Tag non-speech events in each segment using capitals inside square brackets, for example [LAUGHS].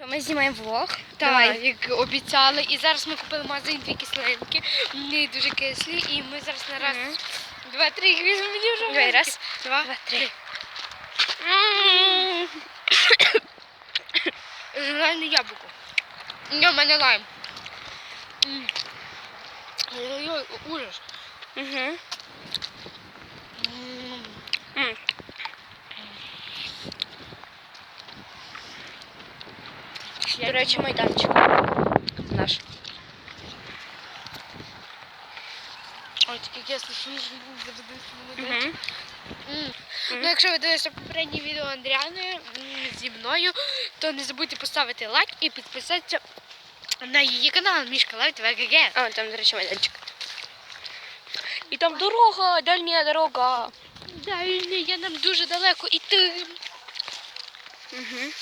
Що ми знімаємо влог? Так, як обіцяли. І зараз ми купили магазин дві кислинки. Вони дуже кислі. І ми зараз на раз, Мгм. два, три їх візьмемо. Мені вже Давай, раз, два, два, три. [COUGHS] Реально яблуко. Ні, в мене лайм. М. Ой-ой-ой, ужас. Угу. М. До речі, майданчик наш. Ой, такий кислий, що ніж був. М. Ну, якщо ви дивилися попереднє відео Андріани зі мною, то не забудьте поставити лайк і підписатися на її канал Мішка Лайв ТВ ГГ. А, там, до речі, майданчик. І там дорога, дальня дорога. Далі я нам дуже далеко іти. Угу.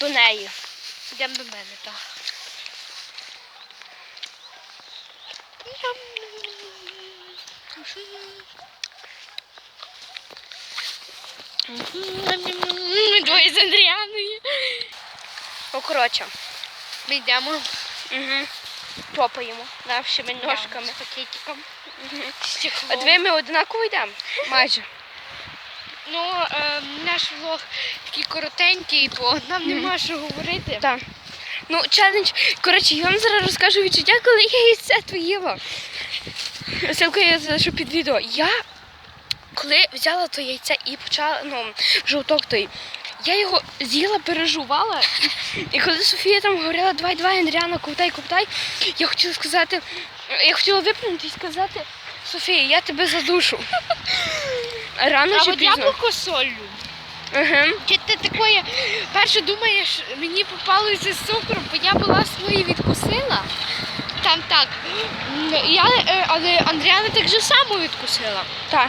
До неї. Йдемо до мене, так. Ми двоє з Андріаною. Ну, коротше. Ми йдемо Угу. Топаємо нашими ножками. з пакетиком. Угу. А дві ми однаково йдемо? Майже. Ну, е, наш влог такий коротенький, бо нам нема що говорити. Так. Ну, челендж. Коротше, я вам зараз розкажу відчуття, коли я яйце то їла. Ссылку я залишу під відео. Я коли взяла то яйце і почала, ну, жовток той, я його з'їла, пережувала. І коли Софія там говорила, давай, давай, Андріана, ковтай, ковтай, я хотіла сказати, я хотіла виплюнути і сказати, Софія, я тебе задушу. Рано А чи от пізно. яблуко солью. Ага. Чи ти такое, перше думаєш, мені попалося з цукром, бо я була свої відкусила. Там так. Я, е, але Андріана так же само відкусила. Так.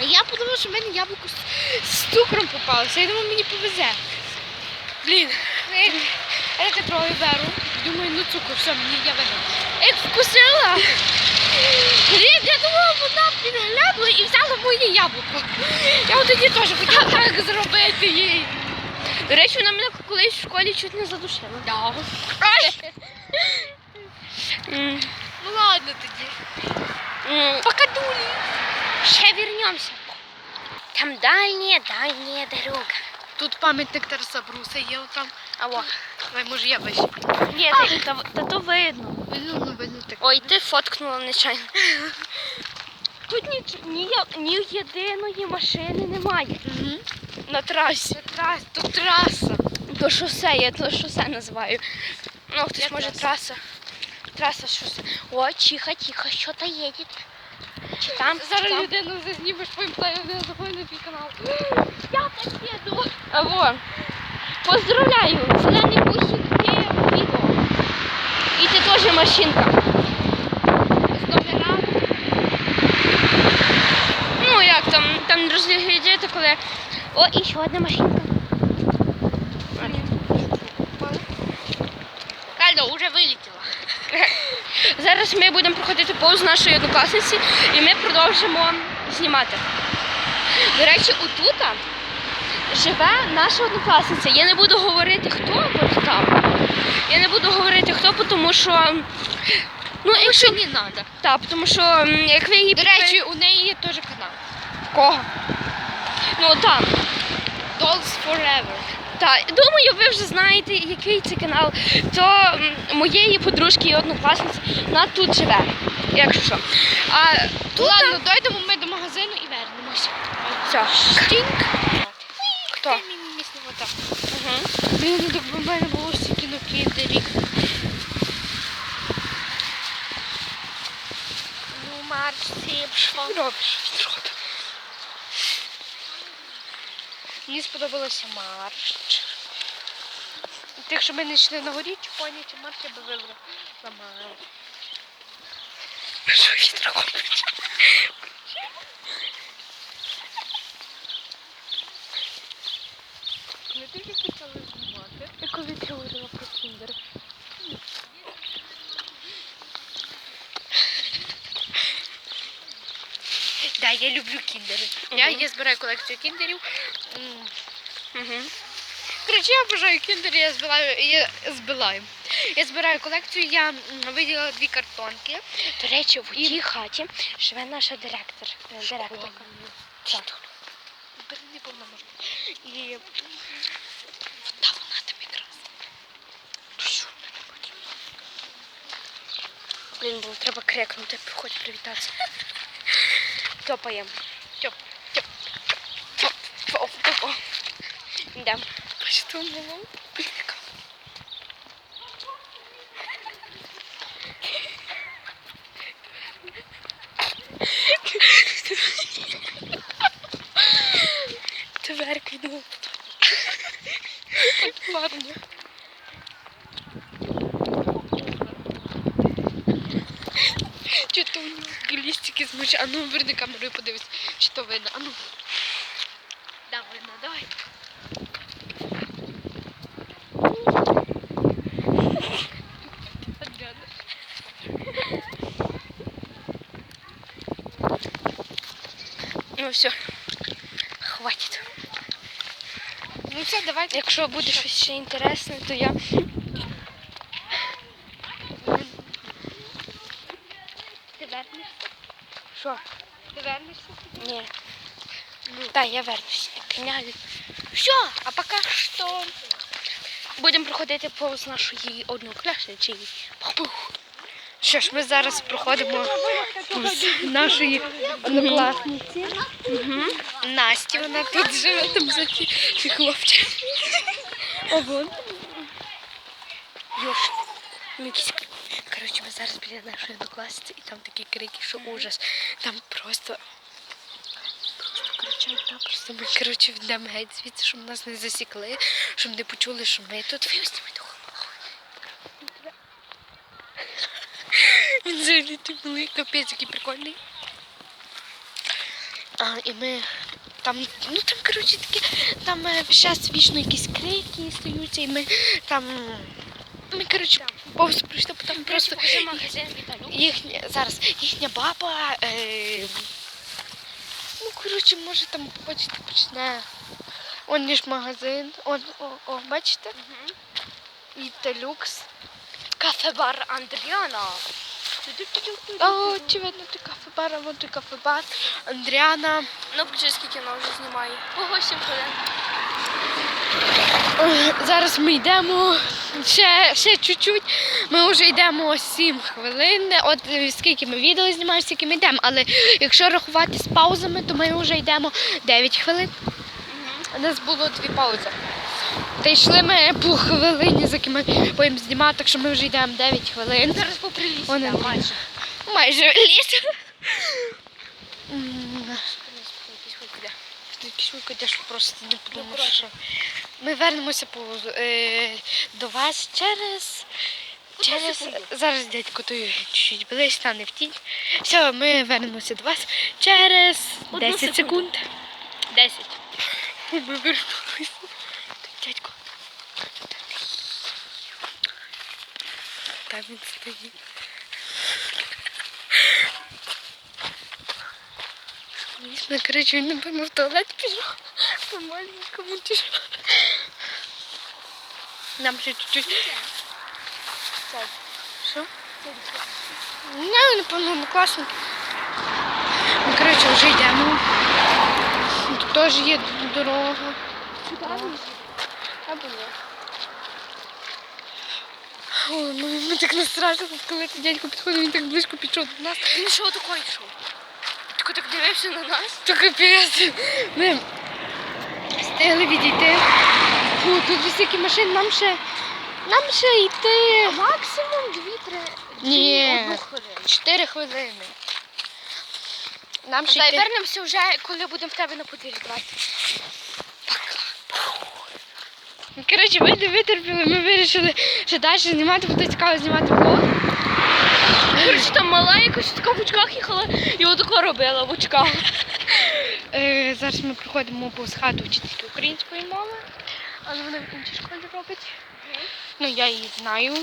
Я подумала, що в мене яблуко з, цукром попалося. Я думаю, мені повезе. Блін, як, я таке трохи беру. Думаю, ну цукор, все, мені я вина. Як вкусила. Блін, я думала, вона підглянула і взяла моє яблуко. Я от тоді теж хотіла так зробити їй. До речі, вона мене колись в школі чуть не задушила. Да. [LAUGHS] Ну ладно тоді. Покадулі. Ще вернемся. Там дальня, дальня дорога. Тут пам'ятник Тараса Бруса є отам. Алло. Ой, може я вище. Ні, та, та, та то видно. Ну, видно так. Ой, ти фоткнула нечайно. [LAUGHS] Тут ні, ні, ні єдиної машини немає Угу. на трасі. Це трас, тут траса. То шосе, я то шосе називаю. Ну, хтось може траса. траса. Шосе. О, тихо, тихо, що-то їде. Чи там? Зараз там? людину зазнімеш, пам'ятаю, не заходи на твій канал. [GASPS] Я так їду. Алло. Поздравляю! Зелений є відео. І ти теж машинка. З номера. Ну як там, там розглядіти, коли. О, і ще одна машинка. Реально, вже вилетіла. [LAUGHS] Зараз ми будемо проходити повз нашої однокласниці і ми продовжимо знімати. До речі, отута живе наша однокласниця. Я не буду говорити, хто от там. Я не буду говорити хто, тому що. Ну, якщо не треба. Так, тому що як ви її До речі, у неї є теж канал. кого? Ну там. Dolls Forever. Так, думаю, ви вже знаєте, який це канал. То моєї подружки і однокласниці вона тут живе, якщо що. А тут Ладно, дойдемо ми до магазину і вернемося. все. Хто? Угу. Блін, ну в мене було стільки на кіндері. Ну, Марсі, що робиш? Мені сподобалося марш. Якщо ми не йшли на горі, чи поні, чи марш, я би вибрала марш. Що він робить? Ти вже почала знімати? Я коли ти говорила про кіндер. Да, я люблю кіндери. Я, я збираю колекцію кіндерів. Угу. Коротше, я бажаю кіндер, я збираю, я збираю. Я збираю колекцію, я м, виділила дві картонки. До речі, в тій хаті живе наша директор. е, Директорка. Так. Бери, не повна можна. І Та вона там якраз. Блін, було треба крикнути, хоч привітатися. [LAUGHS] Топаємо. Йдемо. що було? Тверк відмов. Ладно. Чи то у нього глістики змочи? А ну верни камеру і подивись, чи то видно. А ну. Да, видно, давай. Ну все. Хватить. Ну все, давайте. Якщо буде щось ще інтересне, то я. Ти вернешся? Що? Ти вернешся? Ні. Ну. Так, я вернусь. Князь. Все, а поки що будемо проходити повз нашої однокласничі. Пух. Що ж, ми зараз проходимо повз нашої однокласниці. Насті, вона тут живе, там за ті хлопчик. Ого. Йош. Коротше, ми зараз біля нашої однокласниці і там такі крики, що ужас. Там просто. Просто кричать напросто. Ми, коротше, йдемо геть звідси, щоб нас не засікли, щоб не почули, що ми тут. Вивезти ми того. Він взагалі ти були капець, який прикольний. А, і ми там, ну там, коротше, такі, там зараз вічно якісь крики стаються, і ми там. Ми, коротше, повз прийшли, бо там просто їхня зараз їхня баба. Е, ну, коротше, може там хочете почне. Он ніж магазин. Он, о, о, бачите? І Телюкс. Кафе-бар Андріана. О, очевидно, ти кафе-бар, а вон ти кафе-бар. Андріана. Ну, скільки вона вже знімає. Ого, 7 хвилин. Зараз ми йдемо ще, ще чуть-чуть. Ми вже йдемо 7 хвилин. От е, скільки ми відео знімаємо, стільки ми йдемо. Але якщо рахувати з паузами, то ми вже йдемо 9 хвилин. У нас було дві паузи. Та йшли ми по хвилині, за якими будемо знімати, так що ми вже йдемо 9 хвилин. Зараз попри ліс, Вони да, майже. Майже ліс. Просто не подумав, що ми вернемося по, е, до вас через. Через зараз дядько той чуть-чуть ближче стане в тінь. Все, ми вернемося до вас через 10 секунд. 10. Ми вернулися. Дядько. Там він стоїть. Звісно, коротше, він напевно в туалет пішов. По маленькому пішов. Нам ще чуть-чуть. Що? Не, напевно, ну класно. Ми, коротше, вже йдемо. Тут теж є дорога. Або ні. Ой, ми, ми так настрашили, коли ти дядько підходив, він так близько пішов до нас. Він що такий йшов? Тако так дивився на нас. То капець. Ми встигли відійти. Фу, тут стільки машин, нам ще. Нам ще йти. Максимум 2-3. Ні. Чотири хвилини. Нам ще Дай йти. вернемося вже, коли будемо в тебе на подвір'ї. Давай. Коротше, ми не витерпіли, ми вирішили, що далі знімати, буде цікаво знімати влог. Коротше, там мала якась така в очках їхала і отако робила в очках. Е, зараз ми проходимо повз хату вчительки української мови, але вона в іншій школі робить. Ну, я її знаю.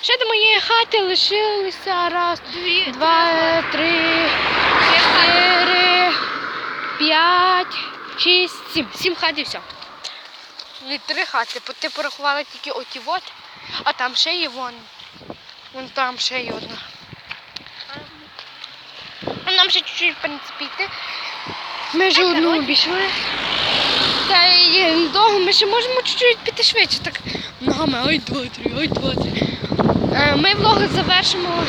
Ще до моєї хати лишилися раз, Дві, два, три, чотири, п'ять, шість, сім. Сім хат і все. Від три хати, бо ти порахувала тільки оті от, а там ще є вон. Вон там ще є одна. А нам ще чуть-чуть, в принципі, йти. Ми вже одну обійшли. Та й недовго ми ще можемо чуть-чуть піти швидше. Так ногами, ой, два, три, ой, два, три. Е, Ми влог завершимо.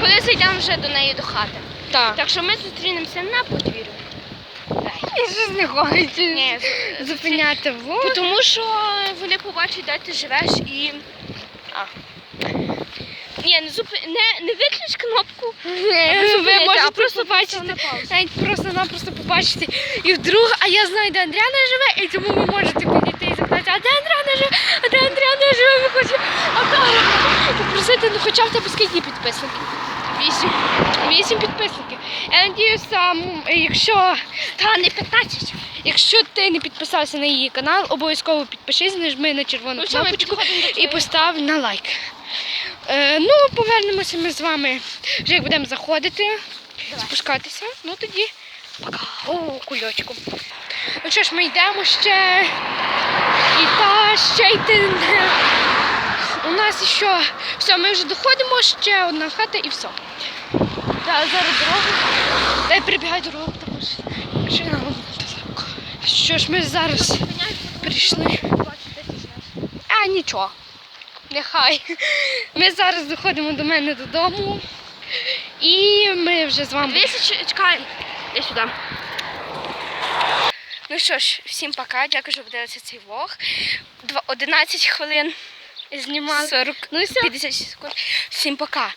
Коли зайдемо вже до неї до хати. Так. Так що ми зустрінемося на подвір'ю. Я щось не Ні, зупиняти воду. Тому що вони побачать, де ти живеш і. А. Ні, не, зуп... не, не виключ кнопку. Ви зупиняйте, можете а просто паузу. навіть просто-напросто побачити. І вдруг, а я знаю, де Андріана живе, і тому ви можете підійти і запитати, а де Андріана живе, а де Андріана живе, ви хочете Акара попросити, ну хоча в тебе скільки підписників? Вісім. Вісім підписників. Я надіюся, якщо, Та не 15. якщо ти не підписався на її канал, обов'язково підпишись, нажми на червону Ну, кнопочку і постав на лайк. Е, ну, повернемося ми з вами, вже як будемо заходити, спускатися. Ну тоді пока. О, кульочку. Ну що ж, ми йдемо ще. І та ще йти. У нас ще. Все, ми вже доходимо, ще одна хата і все. Так, зараз дорогу. Дай прибігай дорогу, тому що вон далеко. Що ж ми зараз прийшли. А нічого. Нехай. Ми зараз доходимо до мене додому. І ми вже з вами. Дивися, ч- чекай. Я сюди. Ну що ж, всім пока. Дякую, що подивилися цей влог. Два- 11 хвилин знімали. 40, Ну і все. 56 секунд. Всім пока.